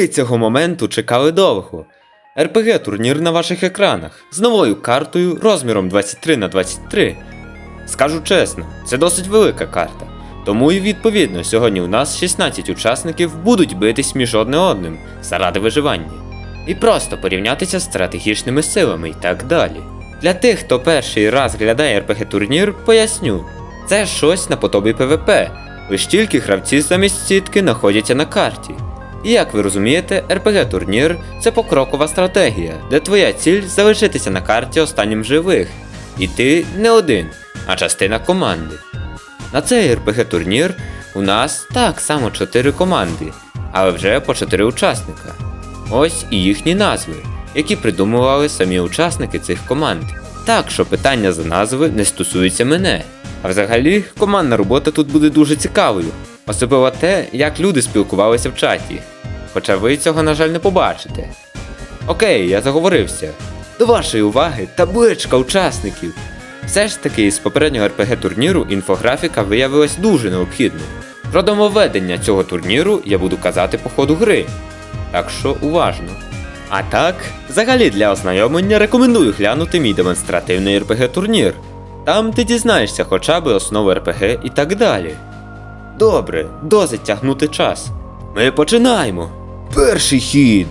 Ми цього моменту чекали довго. РПГ турнір на ваших екранах з новою картою розміром 23 на 23. Скажу чесно, це досить велика карта. Тому і відповідно сьогодні у нас 16 учасників будуть битись між одне одним заради виживання. І просто порівнятися з стратегічними силами і так далі. Для тих, хто перший раз глядає RPG турнір, поясню. Це щось наподобі ПВП, лиш тільки гравці замість сітки знаходяться на карті. І як ви розумієте, RPG турнір це покрокова стратегія, де твоя ціль залишитися на карті останнім живих. І ти не один, а частина команди. На цей RPG турнір у нас так само 4 команди, але вже по 4 учасника. Ось і їхні назви, які придумували самі учасники цих команд. Так що питання за назви не стосується мене. А взагалі, командна робота тут буде дуже цікавою, особливо те, як люди спілкувалися в чаті. Хоча ви цього, на жаль, не побачите. Окей, я заговорився. До вашої уваги табличка учасників. Все ж таки, з попереднього РПГ турніру інфографіка виявилась дуже необхідною. Про домоведення цього турніру я буду казати по ходу гри. Так що уважно. А так, взагалі для ознайомлення рекомендую глянути мій демонстративний РПГ турнір. Там ти дізнаєшся хоча б основи РПГ і так далі. Добре, досить тягнути час. Ми починаємо. Перший хід.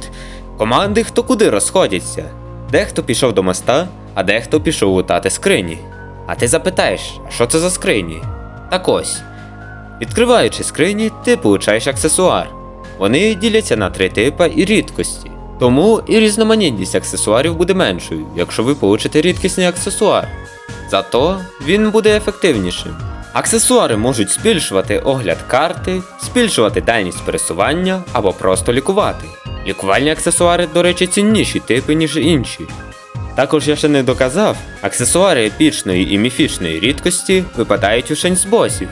Команди хто куди розходяться. Дехто пішов до моста, а дехто пішов лутати скрині. А ти запитаєш, що це за скрині? Так ось. Відкриваючи скрині, ти получаєш аксесуар. Вони діляться на три типа і рідкості. Тому і різноманітність аксесуарів буде меншою, якщо ви получите рідкісний аксесуар. Зато він буде ефективнішим. Аксесуари можуть збільшувати огляд карти, збільшувати дальність пересування або просто лікувати. Лікувальні аксесуари, до речі, цінніші типи, ніж інші. Також я ще не доказав, аксесуари епічної і міфічної рідкості випадають у з босів.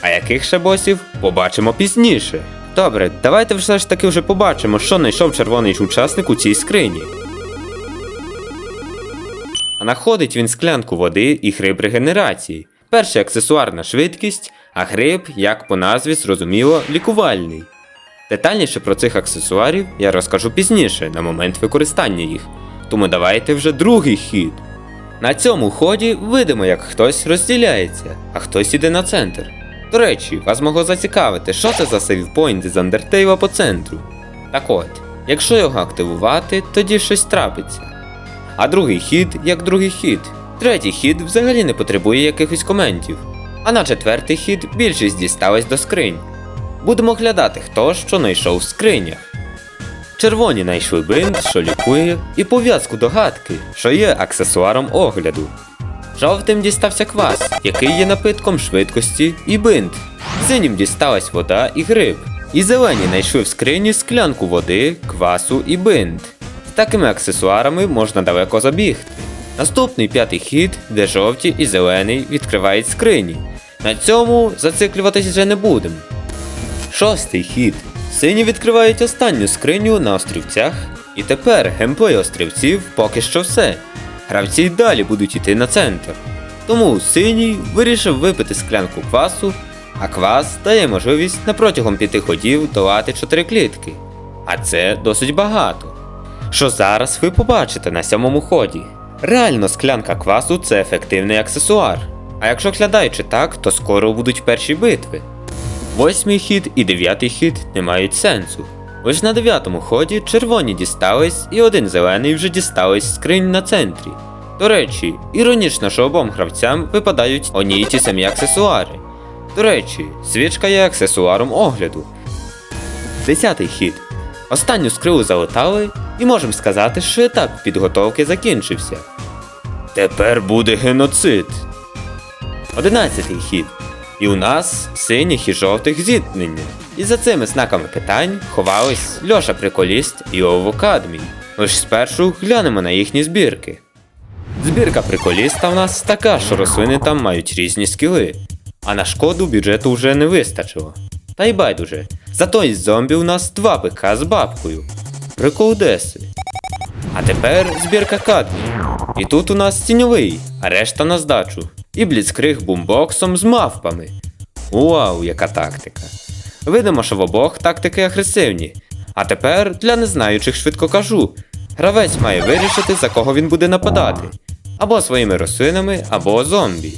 А яких ще босів побачимо пізніше. Добре, давайте все ж таки вже побачимо, що знайшов червоний учасник у цій скрині. А знаходить він склянку води і гриб регенерації. Перший аксесуар на швидкість, а гриб, як по назві зрозуміло, лікувальний. Детальніше про цих аксесуарів я розкажу пізніше, на момент використання їх. Тому давайте вже другий хід. На цьому ході видимо, як хтось розділяється, а хтось іде на центр. До речі, вас могло зацікавити, що це за сейвпойнт з Undertale по центру. Так от, якщо його активувати, тоді щось трапиться. А другий хід як другий хід. Третій хід взагалі не потребує якихось коментів. А на четвертий хід більшість дісталась до скринь. Будемо глядати, хто що знайшов в скринях. Червоні знайшли бинт, що лікує, і пов'язку до гадки, що є аксесуаром огляду. Жовтим дістався квас, який є напитком швидкості і бинт. Синім дісталась вода і гриб. І зелені знайшли в скрині склянку води, квасу і бинт. З такими аксесуарами можна далеко забігти. Наступний п'ятий хід, де жовті і зелений відкривають скрині. На цьому зациклюватись вже не будемо. Шостий хід. Сині відкривають останню скриню на острівцях. І тепер геймплей острівців поки що все. Гравці й далі будуть йти на центр. Тому синій вирішив випити склянку квасу, а квас дає можливість на протягом п'яти ходів долати чотири клітки. А це досить багато. Що зараз ви побачите на сьомому ході. Реально склянка квасу це ефективний аксесуар. А якщо глядаючи так, то скоро будуть перші битви. Восьмий хід і дев'ятий хід не мають сенсу. Лиш на дев'ятому ході червоні дістались і один зелений вже дістались скринь на центрі. До речі, іронічно, що обом гравцям випадають одні й ті самі аксесуари. До речі, свічка є аксесуаром огляду. Десятий хід. Останню скрилу залетали, і можемо сказати, що етап підготовки закінчився. Тепер буде геноцид. Одинадцятий хід. І у нас синіх і жовтих зіткнення. І за цими знаками питань ховались Льоша Приколіст і Ово Кадмій. Лиш спершу глянемо на їхні збірки. Збірка приколіста в нас така, що рослини там мають різні скіли, а на шкоду бюджету вже не вистачило. Та й байдуже. Зато із зомбі у нас два бика з бабкою. Прикол Деси. А тепер збірка Кадмій. І тут у нас тіньовий, а решта на здачу. І бліцкриг бумбоксом з мавпами. Вау, яка тактика! Видимо, що в обох тактики агресивні, А тепер для незнаючих швидко кажу. Гравець має вирішити, за кого він буде нападати. Або своїми рослинами, або зомбі.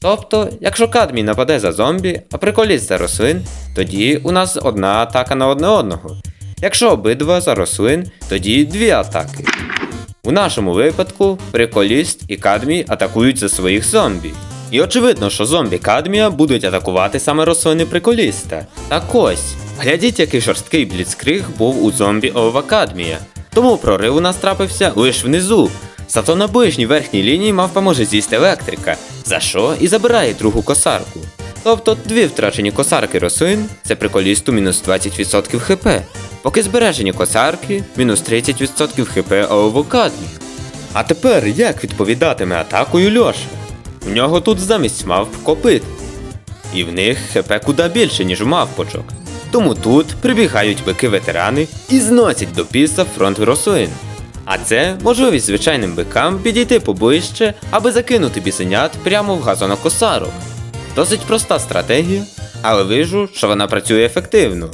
Тобто, якщо Кадмій нападе за зомбі, а приколіст за рослин, тоді у нас одна атака на одне одного. Якщо обидва за рослин, тоді дві атаки. У нашому випадку приколіст і Кадмій атакують за своїх зомбі. І очевидно, що зомбі Кадмія будуть атакувати саме рослини приколіста. Так ось, глядіть, який жорсткий бліцкриг був у зомбі Ова Кадмія. Тому прорив у нас трапився лише внизу. Зато на ближній верхній лінії мавпа може з'їсти електрика, за що і забирає другу косарку. Тобто дві втрачені косарки рослин це приколісту мінус 20% хп, поки збережені косарки мінус 30% хп Овокадмію. А тепер як відповідатиме атакою Льоша? У нього тут замість мавп копит. І в них хп куди більше, ніж у мавпочок. Тому тут прибігають бики-ветерани і зносять до піса фронт рослин. А це можливість звичайним бикам підійти поближче, аби закинути бісенят прямо в газонокосарок. Досить проста стратегія, але вижу, що вона працює ефективно.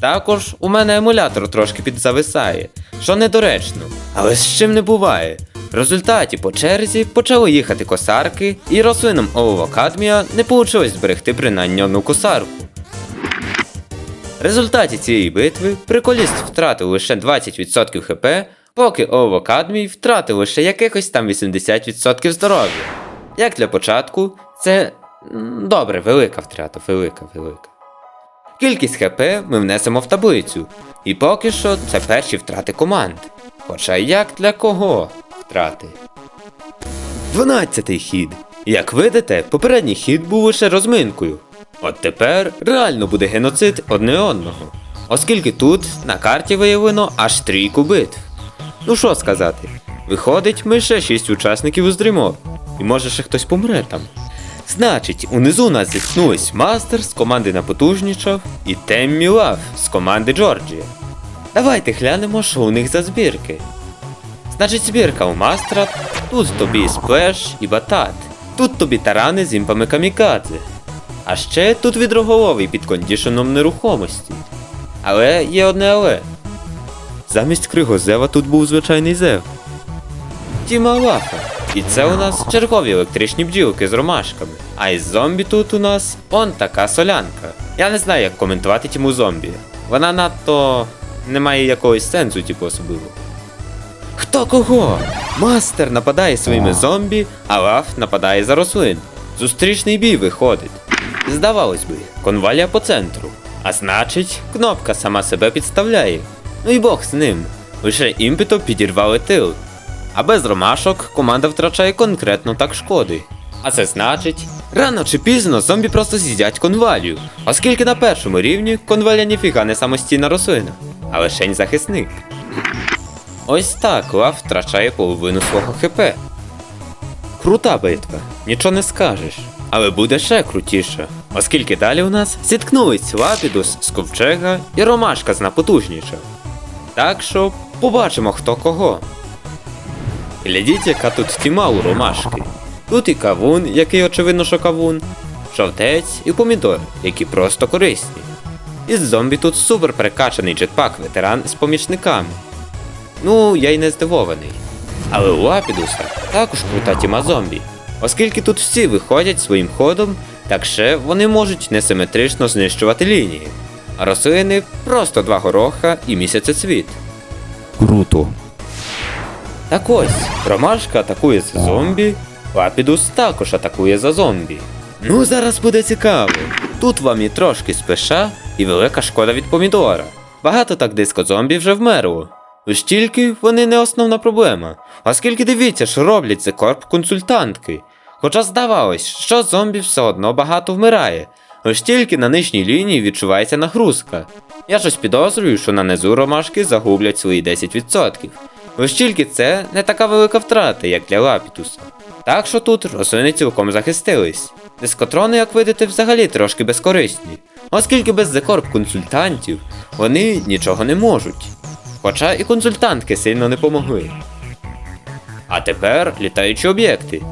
Також у мене емулятор трошки підзависає, що недоречно, але з чим не буває. В результаті по черзі почали їхати косарки, і рослинам Олова Кадмія не вийшло зберегти принаймні одну косарку. В результаті цієї битви приколіст втратив лише 20% хп, поки Олово Кадмій втратив лише якихось там 80% здоров'я. Як для початку, це добре, велика втрата, велика, велика. Кількість ХП ми внесемо в таблицю, і поки що це перші втрати команд. Хоча як для кого втрати? 12-й хід. Як видите, попередній хід був лише розминкою. От тепер реально буде геноцид одне одного. Оскільки тут на карті виявлено аж трійку битв. Ну що сказати, виходить, ми ще 6 учасників уздрімо. І може ще хтось помре там. Значить, унизу нас зіткнулись Мастер з команди Напотужнічав і Теммі Лав з команди Джорджія. Давайте глянемо, що у них за збірки. Значить, збірка у Мастера, тут тобі сплеш і батат, тут тобі тарани з імпами камікадзе. А ще тут відроголовий під кондішеном нерухомості. Але є одне але. Замість кригозева тут був звичайний зев. Тіма Лафа. І це у нас чергові електричні бджілки з ромашками. А із зомбі тут у нас он така солянка. Я не знаю, як коментувати тіму зомбі. Вона надто не має якогось сенсу, типу особливо. Хто кого? Мастер нападає своїми зомбі, а лав нападає за рослин. Зустрічний бій виходить. Здавалось би, конвалія по центру. А значить, кнопка сама себе підставляє. Ну і Бог з ним. Лише імпетом підірвали тил. А без ромашок команда втрачає конкретно так шкоди. А це значить, рано чи пізно зомбі просто з'їдять конвалію, оскільки на першому рівні конвалія ніфіга не самостійна рослина, а лишень захисник. Ось так лав втрачає половину свого ХП. Крута битва, нічого не скажеш. Але буде ще крутіше, оскільки далі у нас зіткнулись Лапідус з Ковчега і Ромашка з напотужніша. Так що побачимо хто кого. Глядіть, яка тут тіма у ромашки. Тут і кавун, який очевидно, що кавун, жовтець і помідор, які просто корисні. Із зомбі тут супер перекачаний джетпак ветеран з помічниками. Ну, я й не здивований. Але у Апідуса також крута тіма зомбі, оскільки тут всі виходять своїм ходом, так ще вони можуть несиметрично знищувати лінії. А рослини просто два гороха і місяцецвіт. Круто. Так ось, Ромашка атакує за зомбі, Лапідус також атакує за зомбі. Ну, зараз буде цікаво. Тут вам і трошки спеша, і велика шкода від помідора. Багато так диско зомбі вже вмерло. Лиш тільки вони не основна проблема, оскільки дивіться, що роблять це корп консультантки. Хоча здавалось, що зомбі все одно багато вмирає, лиш тільки на нижній лінії відчувається нагрузка. Я щось підозрюю, що на низу ромашки загублять свої 10%. Лиш тільки це не така велика втрата, як для Лапітуса. Так що тут рослини цілком захистились. Дискотрони, як видите, взагалі трошки безкорисні, оскільки без декорп консультантів вони нічого не можуть. Хоча і консультантки сильно не помогли. А тепер літаючі об'єкти.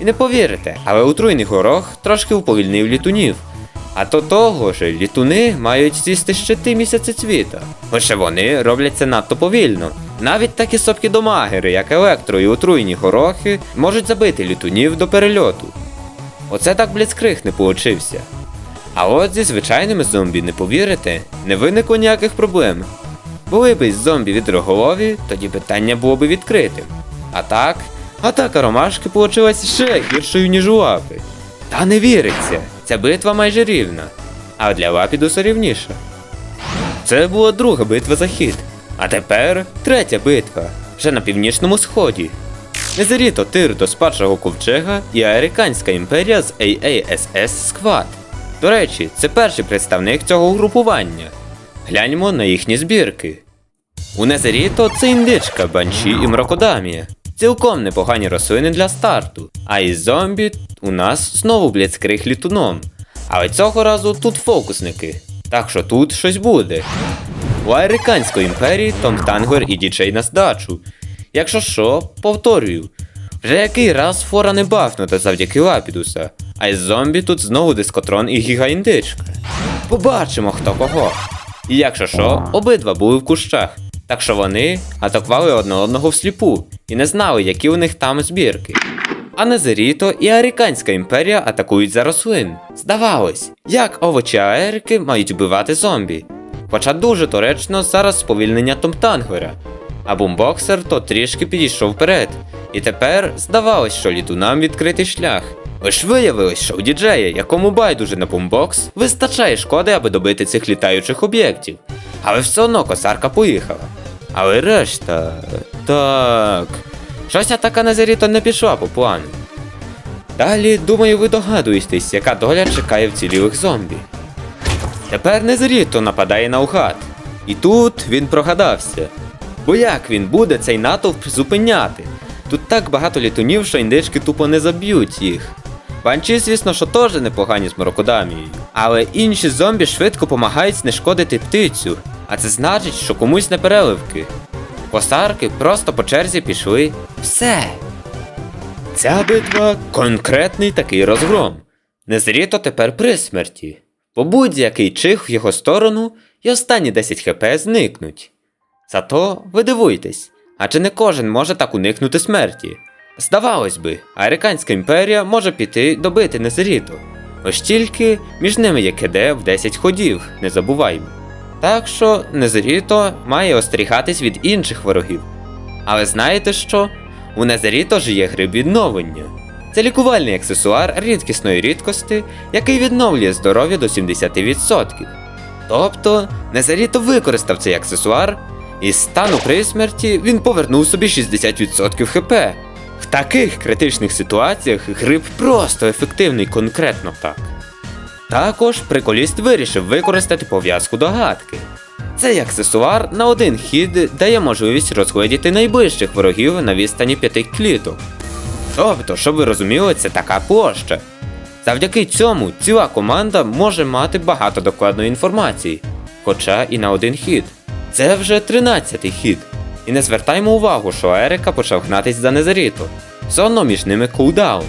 І не повірите, але отруйний горох трошки уповільнив літунів. А до того ж, літуни мають з'їсти щити місяцецвіта. Лише вони роблять це надто повільно. Навіть такі сопкі домагери, як електро і отруйні горохи, можуть забити літунів до перельоту. Оце так бліцкриг не получився. А от зі звичайними зомбі, не повірите, не виникло ніяких проблем. Були б із зомбі відроголові, тоді питання було б відкритим. А так, атака ромашки получилася ще гіршою, ніж у лапи. Та не віриться, ця битва майже рівна, а для лапідуса рівніша. Це була друга битва за хід. А тепер третя битва, вже на північному сході. Незаріто тир до спадшого ковчега і Американська імперія з AASS Squad. До речі, це перший представник цього угрупування. Гляньмо на їхні збірки. У Незаріто це індичка, банші і мрокодамія. Цілком непогані рослини для старту. А із зомбі у нас знову бліцкриг літуном. Але цього разу тут фокусники. Так що тут щось буде. У Американської імперії Том Тангер і діджей на здачу. Якщо що, повторюю. Вже який раз фора не бафнута завдяки Лапідуса, а із зомбі тут знову дискотрон і гігаіндичка. Побачимо хто кого. І якщо що, обидва були в кущах, так що вони атакували одне одного всліпу і не знали, які у них там збірки. А Незеріто і Аріканська імперія атакують за рослин. Здавалось, як овочі аерики мають вбивати зомбі. Хоча дуже доречно зараз сповільнення Томтангера, а бумбоксер то трішки підійшов вперед. І тепер здавалось, що літунам відкритий шлях. Лиш виявилось, що у діджея, якому байдуже на бумбокс, вистачає шкоди, аби добити цих літаючих об'єктів. Але все одно косарка поїхала. Але решта. Так. Щось атака на Зеріто не пішла по плану. Далі, думаю, ви догадуєтесь, яка доля чекає вцілілих зомбі. Тепер Незеріто нападає наугад. І тут він прогадався. Бо як він буде цей натовп зупиняти? Тут так багато літунів, що індички тупо не заб'ють їх. Банчі, звісно, що теж непогані з морокодамією. Але інші зомбі швидко допомагають знешкодити птицю, а це значить, що комусь не переливки. Косарки просто по черзі пішли. Все. Ця битва конкретний такий розгром. Незріто тепер при смерті. Бо будь-який чих в його сторону і останні 10 хп зникнуть. Зато ви дивуйтесь, адже не кожен може так уникнути смерті. Здавалось би, Американська імперія може піти добити Незеріто. Ось тільки між ними є КД в 10 ходів, не забуваймо. Так що Незеріто має остерігатись від інших ворогів. Але знаєте що? У Незеріто ж є гриб відновлення. Це лікувальний аксесуар рідкісної рідкості, який відновлює здоров'я до 70%. Тобто, Незаріто використав цей аксесуар, і стану при смерті він повернув собі 60% хп. В таких критичних ситуаціях гриб просто ефективний конкретно так. Також приколіст вирішив використати пов'язку догадки. Цей аксесуар на один хід дає можливість розгледіти найближчих ворогів на відстані 5 кліток. Тобто, щоб ви розуміли, це така площа. Завдяки цьому ціла команда може мати багато докладної інформації, хоча і на один хід. Це вже 13-й хід. І не звертаймо увагу, що Ерика почав гнатись за Незаріто. Все одно між ними кулдаун.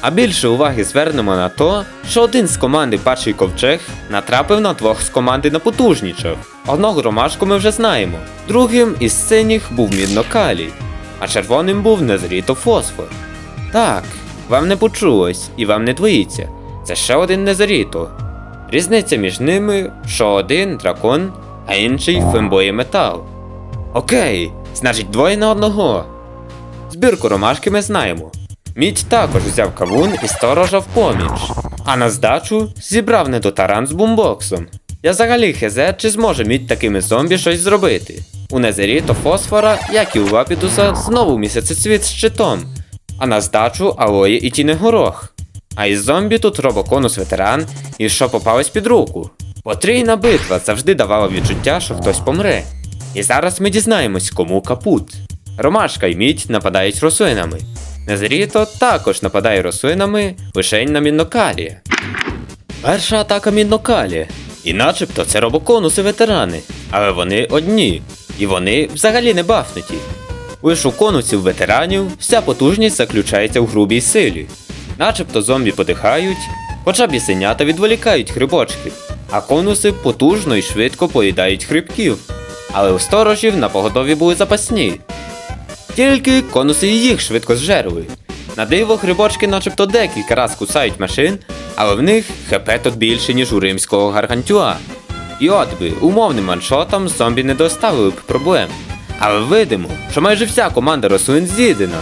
А більше уваги звернемо на то, що один з команди Падший ковчег натрапив на двох з команди на потужнічах. Одного ромашку ми вже знаємо, другим із синіх був міднокалій, а червоним був Незріто фосфор. Так, вам не почулось і вам не двоїться. Це ще один Незаріто. Різниця між ними, що один дракон, а інший фембої метал. Окей, значить двоє на одного. Збірку ромашки ми знаємо. Мідь також взяв кавун і сторожа в поміч, а на здачу зібрав недотаран з бумбоксом. Я взагалі хезе, чи зможе мідь такими зомбі щось зробити. У Незеріто фосфора, як і у Лапідуса, знову місяцецвіт з щитом, а на здачу алої і тінегорох. А із зомбі тут робоконус ветеран і що попалось під руку. Потрійна битва завжди давала відчуття, що хтось помре. І зараз ми дізнаємось, кому капут. Ромашка й мідь нападають рослинами. Незріто також нападає рослинами лише на Міннокалія. Перша атака Міннокалія. І начебто це робоконуси ветерани, але вони одні, і вони взагалі не бафнуті. Лише у конусів ветеранів вся потужність заключається в грубій силі. Начебто зомбі подихають, Хоча бісенята відволікають грибочки, а конуси потужно і швидко поїдають хрибків. Але у сторожів на поготові були запасні. Тільки конуси їх швидко зжерли. На диво грибочки начебто декілька раз кусають машин, але в них хп тут більше, ніж у римського гаргантюа. І от би, умовним ваншотом зомбі не доставили б проблем. Але видимо, що майже вся команда рослин з'їдена.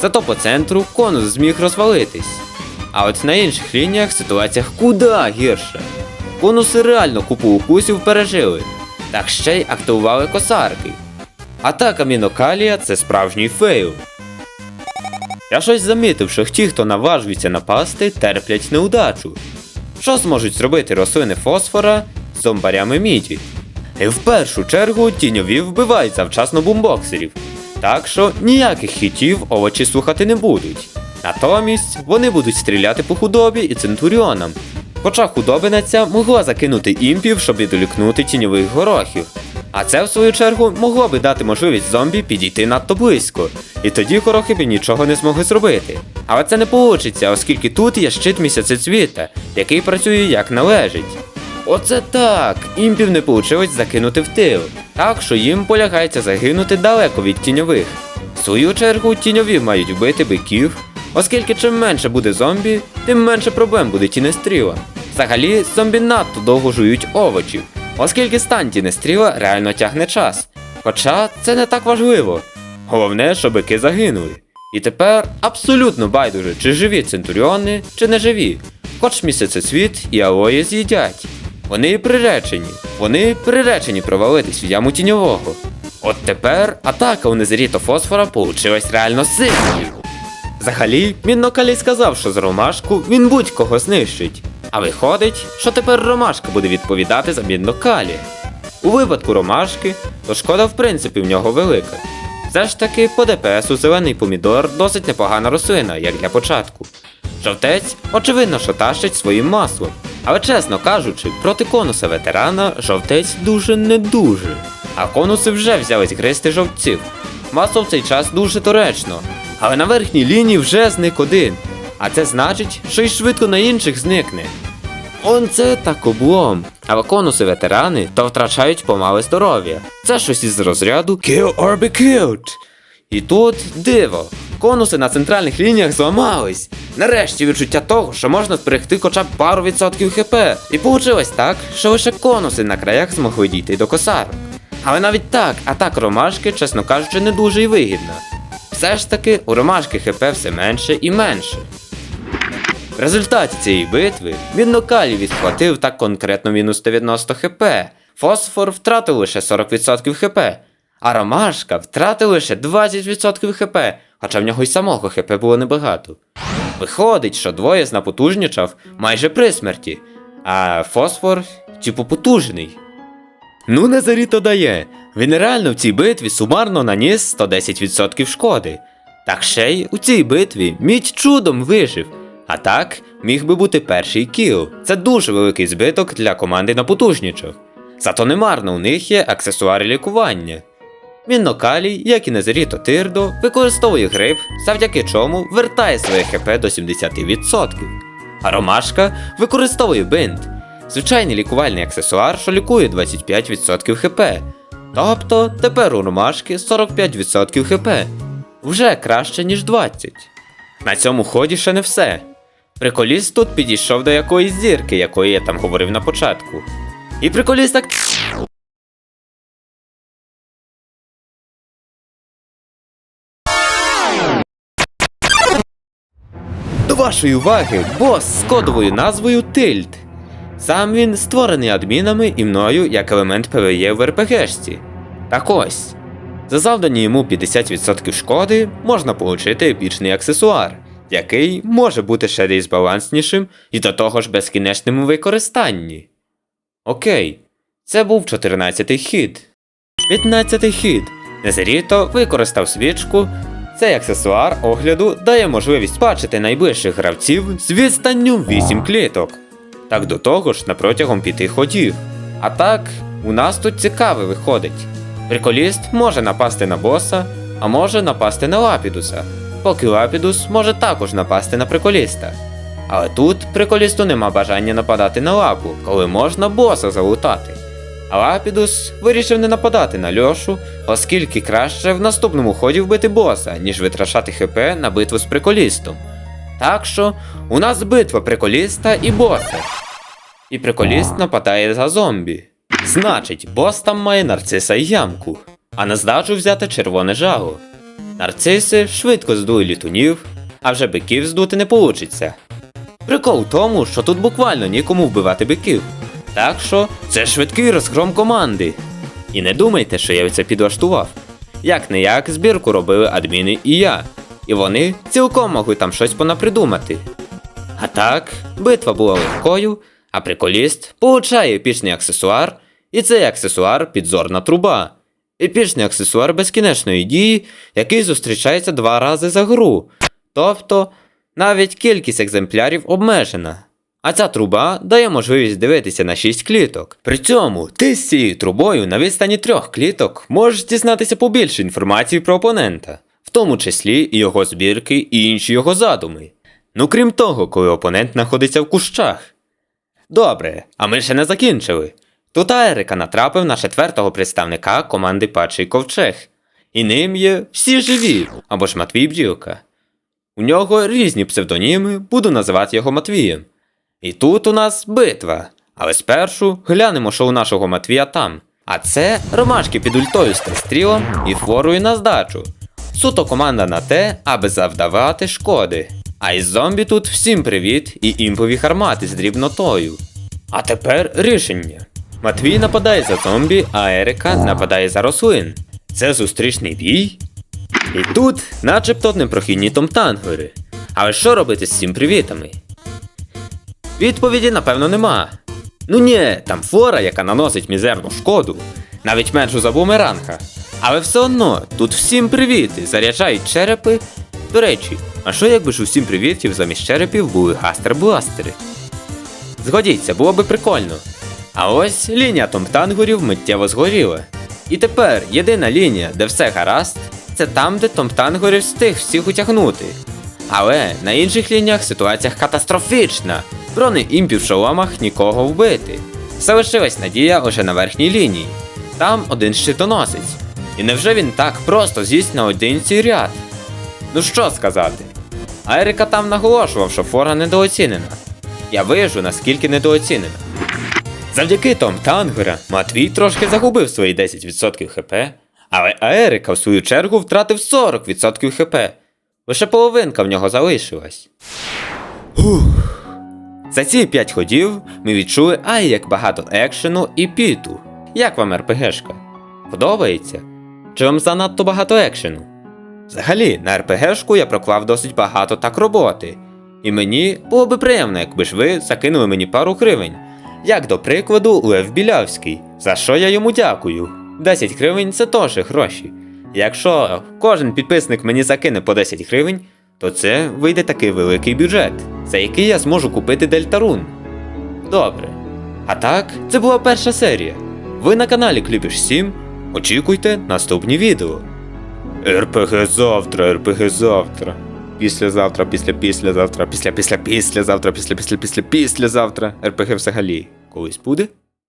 Зато по центру конус зміг розвалитись. А от на інших лініях ситуація куда гірша. Конуси реально купу укусів пережили, так ще й активували косарки. Атака Мінокалія це справжній фейл. Я щось замітив, що ті, хто наважується напасти, терплять неудачу. Що зможуть зробити рослини фосфора з зомбарями міді? І в першу чергу тіньові вбивають завчасно бумбоксерів. Так що ніяких хітів овочі слухати не будуть. Натомість вони будуть стріляти по худобі і центуріонам. Хоча худобина ця могла закинути імпів, щоб відволікнути тіньових горохів. А це, в свою чергу, могло би дати можливість зомбі підійти надто близько, і тоді горохи б нічого не змогли зробити. Але це не вийде, оскільки тут є щит місяцецвіта, який працює як належить. Оце так! Імпів не вийшло закинути в тил, так що їм полягається загинути далеко від тіньових. В свою чергу тіньові мають вбити биків, оскільки чим менше буде зомбі, тим менше проблем буде тінестріла. Взагалі, зомбі надто довго жують овочів, оскільки стан тінестріла реально тягне час. Хоча це не так важливо. Головне, щоб бики загинули. І тепер абсолютно байдуже, чи живі центуріони, чи не живі. Хоч місяцесвіт і алої з'їдять. Вони приречені, вони приречені провалитись в яму тіньового. От тепер атака у Незеріто Фосфора получилась реально сильною. Взагалі, Міннокалій сказав, що з ромашку він будь-кого знищить. А виходить, що тепер ромашка буде відповідати за Міннокалі. У випадку ромашки, то шкода в принципі в нього велика. Все ж таки, по ДПСу зелений помідор досить непогана рослина, як для початку. Жовтець, очевидно, що тащить своїм маслом. Але чесно кажучи, проти конуса ветерана жовтець дуже не дуже. А конуси вже взялись гристи жовтців. Масло в цей час дуже доречно. Але на верхній лінії вже зник один. А це значить, що й швидко на інших зникне. Он це так облом. А конуси ветерани то втрачають помале здоров'я. Це щось із розряду Kill or be killed. І тут диво. Конуси на центральних лініях зламались. Нарешті відчуття того, що можна зберегти хоча б пару відсотків хп. І получилось так, що лише конуси на краях змогли дійти до косарок. Але навіть так, атака ромашки, чесно кажучи, не дуже й вигідна. Все ж таки, у ромашки хп все менше і менше. В результаті цієї битви він Міннокалі відхватив так конкретно мінус 90 хп, фосфор втратив лише 40% хп, а ромашка втратив лише 20% хп, хоча в нього й самого хп було небагато. Виходить, що двоє знапотужнічав майже при смерті, а фосфор типу потужний. Ну, Назаріто дає. Він реально в цій битві сумарно наніс 110% шкоди. Так ще й у цій битві мідь чудом вижив. А так, міг би бути перший кіл. Це дуже великий збиток для команди на потужнічах. Зато немарно у них є аксесуари лікування. Міннокалій, як і Незеріто Тирдо, використовує гриб, завдяки чому вертає своє ХП до 70%. А ромашка використовує бинт, звичайний лікувальний аксесуар, що лікує 25% хп. Тобто тепер у ромашки 45% хп. Вже краще, ніж 20. На цьому ході ще не все. Приколіст тут підійшов до якоїсь зірки, якої я там говорив на початку. І приколіст так. До вашої уваги, бос з кодовою назвою Тильд. Сам він створений адмінами і мною як елемент ПВЕ в РПГшці. Так ось. За завдані йому 50% шкоди можна отримати епічний аксесуар, який може бути ще десь баланснішим і до того ж безкінечним у використанні. Окей, це був 14-й хід. 15-й хід. Незеріто використав свічку. Цей аксесуар огляду дає можливість бачити найближчих гравців з відстанню 8 кліток. Так до того ж на протягом п'яти ходів. А так, у нас тут цікаве виходить. Приколіст може напасти на боса, а може напасти на Лапідуса, поки Лапідус може також напасти на приколіста. Але тут приколісту нема бажання нападати на лапу, коли можна боса залутати. А Лапідус вирішив не нападати на Льошу, оскільки краще в наступному ході вбити боса, ніж витрачати ХП на битву з приколістом. Так що у нас битва приколіста і боса. І приколіст нападає за зомбі. Значить, бос там має нарциса і ямку, а на здачу взяти червоне жало. Нарциси швидко здують літунів, а вже биків здути не получиться. Прикол в тому, що тут буквально нікому вбивати биків. Так що це швидкий розгром команди. І не думайте, що я це підлаштував. Як не як збірку робили адміни і я. І вони цілком могли там щось понапридумати. А так, битва була легкою, а приколіст получає епічний аксесуар, і цей аксесуар підзорна труба. Епічний аксесуар безкінечної дії, який зустрічається два рази за гру. Тобто, навіть кількість екземплярів обмежена. А ця труба дає можливість дивитися на 6 кліток. При цьому ти з цією трубою на відстані трьох кліток можеш дізнатися побільше інформації про опонента, в тому числі і його збірки і інші його задуми. Ну крім того, коли опонент знаходиться в кущах. Добре, а ми ще не закінчили. Тут Ерика натрапив на четвертого представника команди Пачий Ковчег. І ним є всі живі, або ж Матвій Бджілка. У нього різні псевдоніми, буду називати його Матвієм. І тут у нас битва. Але спершу глянемо, що у нашого Матвія там. А це ромашки під ультою з стрілом і форою на здачу. Суто команда на те, аби завдавати шкоди. А із зомбі тут всім привіт і імпові хармати з дрібнотою. А тепер рішення. Матвій нападає за зомбі, а Ерика нападає за рослин. Це зустрічний бій. І тут, начебто, непрохідні томтангери. Але що робити з цим привітами? Відповіді, напевно, нема. Ну ні, там флора, яка наносить мізерну шкоду, навіть меншу за бумеранга. Але все одно, тут всім привіти, заряджають черепи. До речі, а що якби ж усім привітів замість черепів були гастер-бластери? Згодіться, було би прикольно. А ось лінія томптангурів миттєво згоріла. І тепер єдина лінія, де все гаразд, це там, де томптангурів встиг всіх утягнути. Але на інших лініях ситуація катастрофічна. Брони імпів шоломах нікого вбити. Залишилась надія лише на верхній лінії. Там один щитоносець. І невже він так просто з'їсть на одинці ряд? Ну що сказати? А Ерика там наголошував, що фора недооцінена. Я вижу, наскільки недооцінена. Завдяки Том Тангера Матвій трошки загубив свої 10% хп, але Аерика в свою чергу втратив 40% хп. Лише половинка в нього залишилась. Ух. За ці 5 ходів ми відчули ай як багато екшену і піту. Як вам РПГшка? Подобається? Чи вам занадто багато екшену? Взагалі, на РПГшку я проклав досить багато так роботи. І мені було би приємно, якби ж ви закинули мені пару гривень. Як до прикладу, Лев Білявський, за що я йому дякую. 10 гривень це теж гроші. Якщо кожен підписник мені закине по 10 гривень, то це вийде такий великий бюджет, за який я зможу купити Дельтарун. Добре. А так, це була перша серія. Ви на каналі Кліпіш 7. Очікуйте наступні відео. РПГ завтра, РПГ завтра. Післязавтра, після післязавтра, після після післязавтра, після після після післязавтра. РПГ взагалі колись буде?